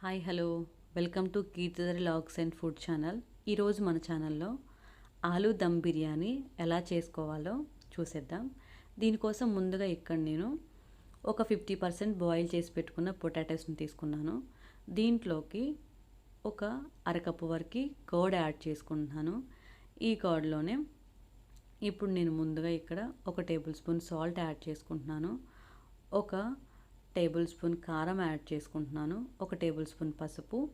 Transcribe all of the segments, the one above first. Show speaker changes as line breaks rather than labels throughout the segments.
Hi hello. Welcome to Keerthidhari logs and food channel. ఈరోజు మన ఛానల్లో ఆలూ దమ్ బిర్యానీ ఎలా చేసుకోవాలో చూసేద్దాం. దీనికోసం ముందుగా ఇక్కడ నేను ఒక ఫిఫ్టీ పర్సెంట్ బాయిల్ చేసి పెట్టుకున్న పొటాటోస్ని తీసుకున్నాను. దీంట్లోకి ఒక అరకప్పు వరకు కర్డ్ యాడ్ చేసుకుంటున్నాను. ఈ కర్డ్లోనే ఇప్పుడు నేను ముందుగా ఇక్కడ ఒక టేబుల్ స్పూన్ సాల్ట్ యాడ్ చేసుకుంటున్నాను. ఒక టేబుల్ స్పూన్ కారం యాడ్ చేసుకుంటున్నాను. ఒక టేబుల్ స్పూన్ పసుపు.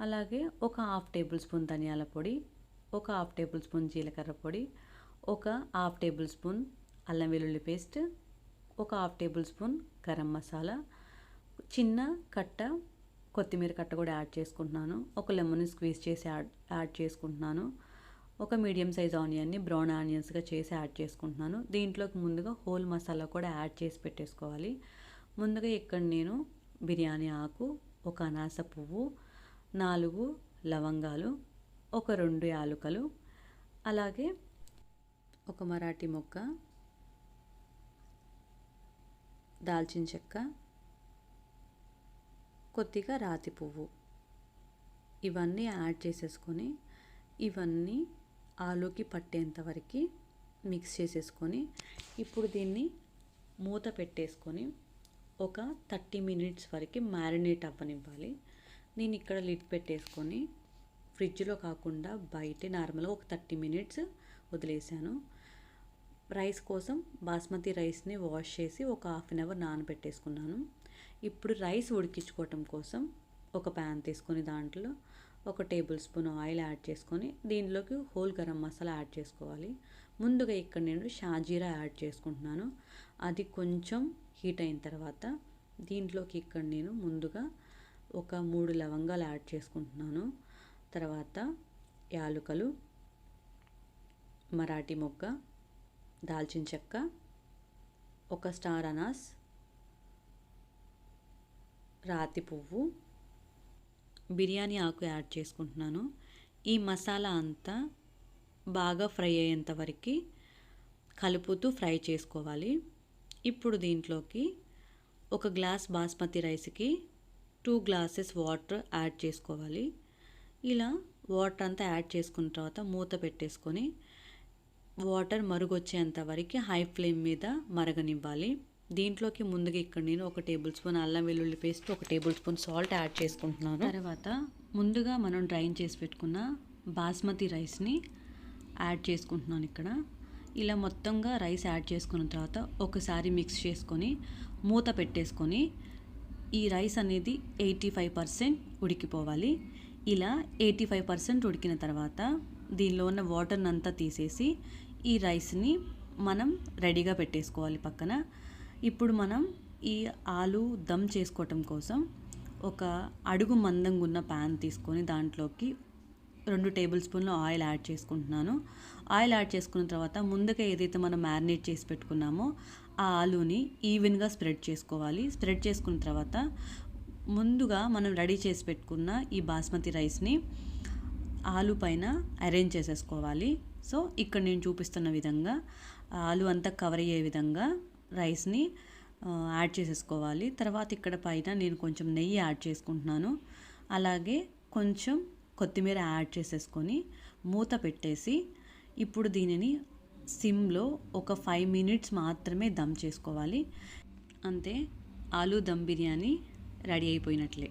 అలాగే ఒక హాఫ్ టేబుల్ స్పూన్ ధనియాల పొడి. ఒక హాఫ్ టేబుల్ స్పూన్ జీలకర్ర పొడి. ఒక హాఫ్ టేబుల్ స్పూన్ అల్లం వెల్లుల్లి పేస్ట్. ఒక half tablespoon garam masala. చిన్న కట్ట కొత్తిమీర కట్ట కూడా యాడ్ చేసుకుంటున్నాను. ఒక లెమన్ స్క్వీజ్ చేసి యాడ్ యాడ్ చేసుకుంటున్నాను. ఒక మీడియం సైజ్ ఆనియన్ని బ్రౌన్ ఆనియన్స్గా చేసి యాడ్ చేసుకుంటున్నాను. దీంట్లోకి ముందుగా హోల్ మసాలా కూడా యాడ్ చేసి పెట్టేసుకోవాలి. ముందుగా ఇక్కడ నేను బిర్యానీ ఆకు ఒక అనాస పువ్వు నాలుగు లవంగాలు ఒక రెండు యాలుకలు అలాగే ఒక మరాఠీ మొక్క దాల్చిన చెక్క కొద్దిగా రాతి పువ్వు. ఇవన్నీ యాడ్ చేసేసుకొని ఇవన్నీ ఆలూకి పట్టేంత వరకు మిక్స్ చేసేసుకొని ఇప్పుడు దీన్ని మూత పెట్టేసుకొని ఒక థర్టీ మినిట్స్ వరకు మ్యారినేట్ అవ్వనివ్వాలి. నేను ఇక్కడ లిడ్ పెట్టేసుకొని ఫ్రిడ్జ్లో కాకుండా బయట నార్మల్గా ఒక థర్టీ మినిట్స్ వదిలేసాను. రైస్ కోసం బాస్మతి రైస్ని వాష్ చేసి ఒక హాఫ్ అన్ అవర్ నానబెట్టేసుకున్నాను. ఇప్పుడు రైస్ ఉడికించుకోవటం కోసం ఒక ప్యాన్ తీసుకొని దాంట్లో ఒక టేబుల్ స్పూన్ ఆయిల్ యాడ్ చేసుకొని దీనిలోకి హోల్ గరం మసాలా యాడ్ చేసుకోవాలి. ముందుగా ఇక్కడ నేను షాజీరా యాడ్ చేసుకుంటున్నాను. అది కొంచెం హీట్ అయిన తర్వాత దీంట్లోకి ఇక్కడ నేను ముందుగా ఒక మూడు లవంగాలు యాడ్ చేసుకుంటున్నాను. తర్వాత యాలుకలు మరాఠీ మొగ్గ దాల్చిన చెక్క ఒక స్టార్ అనాస్ రాతి పువ్వు బిర్యానీ ఆకు యాడ్ చేసుకుంటున్నాను. ఈ మసాలా అంతా బాగా ఫ్రై అయ్యేంత వరకు కలుపుతూ ఫ్రై చేసుకోవాలి. ఇప్పుడు దీంట్లోకి ఒక గ్లాస్ బాస్మతి రైస్కి టూ గ్లాసెస్ వాటర్ యాడ్ చేసుకోవాలి. ఇలా వాటర్ అంతా యాడ్ చేసుకున్న తర్వాత మూత పెట్టేసుకొని వాటర్ మరుగొచ్చేంత వరకు హై ఫ్లేమ్ మీద మరగనివ్వాలి. దీంట్లోకి ముందుగా ఇక్కడ నేను ఒక టేబుల్ స్పూన్ అల్లం వెల్లుల్లి పేస్ట్ ఒక టేబుల్ స్పూన్ సాల్ట్ యాడ్ చేసుకుంటున్నాను. తర్వాత ముందుగా మనం డ్రైన్ చేసి పెట్టుకున్న బాస్మతి రైస్ని యాడ్ చేసుకుంటున్నాను ఇక్కడ. ఇలా మొత్తంగా రైస్ యాడ్ చేసుకున్న తర్వాత ఒకసారి మిక్స్ చేసుకొని మూత పెట్టేసుకొని ఈ రైస్ అనేది ఎయిటీ ఫైవ్ పర్సెంట్ ఉడికిపోవాలి. ఇలా ఎయిటీ ఫైవ్ పర్సెంట్ ఉడికిన తర్వాత దీనిలో ఉన్న వాటర్ని అంతా తీసేసి ఈ రైస్ని మనం రెడీగా పెట్టేసుకోవాలి పక్కన. ఇప్పుడు మనం ఈ ఆలు దమ్ చేసుకోవటం కోసం ఒక అడుగు మందంగా ఉన్న ప్యాన్ తీసుకొని దాంట్లోకి రెండు టేబుల్ స్పూన్లు ఆయిల్ యాడ్ చేసుకుంటున్నాను. ఆయిల్ యాడ్ చేసుకున్న తర్వాత ముందుగా ఏదైతే మనం మ్యారినేట్ చేసి పెట్టుకున్నామో ఆ ఆలుని ఈవెన్గా స్ప్రెడ్ చేసుకోవాలి. స్ప్రెడ్ చేసుకున్న తర్వాత ముందుగా మనం రెడీ చేసి పెట్టుకున్న ఈ బాస్మతి రైస్ని ఆలు పైన అరేంజ్ చేసేసుకోవాలి. సో ఇక్కడ నేను చూపిస్తున్న విధంగా ఆలు అంతా కవర్ అయ్యే విధంగా రైస్ని యాడ్ చేసేసుకోవాలి. తర్వాత ఇక్కడ పైన నేను కొంచెం నెయ్యి యాడ్ చేసుకుంటున్నాను. అలాగే కొంచెం కొత్తిమీర యాడ్ చేసేసుకొని మూత పెట్టేసి ఇప్పుడు దీనిని సిమ్లో ఒక ఫైవ్ మినిట్స్ మాత్రమే దమ్ చేసుకోవాలి. అంతే ఆలు దమ్ బిర్యానీ రెడీ అయిపోయినట్లే.